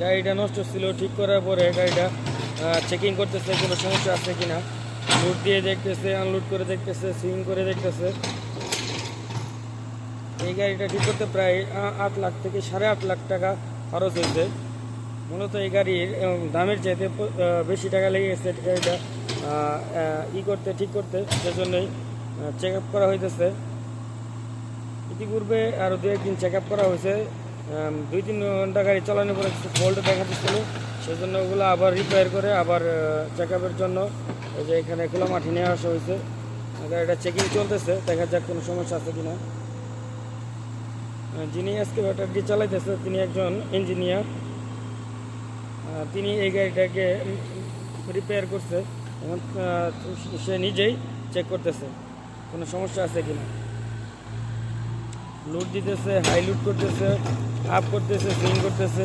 গাড়িটা নষ্ট ছিল, ঠিক করার পরে গাড়িটা চেকিং করতেছে কোনো সমস্যা আছে কিনা। লোড দিয়ে দেখতেছে আনলোড করে দেখতেছে সুইং করে দেখতেছে। এই গাড়িটা ঠিক করতে প্রায় আট লাখ থেকে সাড়ে আট লাখ টাকা খরচ হয়েছে। মূলত এই গাড়ির দামের চাইতে বেশি টাকা লেগে গেছে গাড়িটা ই করতে, ঠিক করতে, সেজন্যই চেক আপ করা হইতেছে। ইতিপূর্বে আরও দু একদিন চেক আপ করা হয়েছে। দুই তিন ঘণ্টা গাড়ি চালানোর পরে কিছু ফল্ট দেখা দিচ্ছিল সেজন্য ওগুলো আবার রিপেয়ার করে আবার চেক আপের জন্য এই যে এখানে খোলা মাঠে নিয়ে আসা হয়েছে। গাড়িটা চেকিং চলতেছে দেখা যাক কোনো সমস্যা আছে কিনা। যিনি আজকে ব্যাটারটি চালাইতেছে তিনি একজন ইঞ্জিনিয়ার তিনি এই গাড়িটাকে রিপেয়ার করছে। আহ, সে নিজেই চেক করতেছে। কোনো সমস্যা আছে কিনা? লুট দিতেছে হাই লুট করতেছে আপ করতেছে সুইং করতেছে।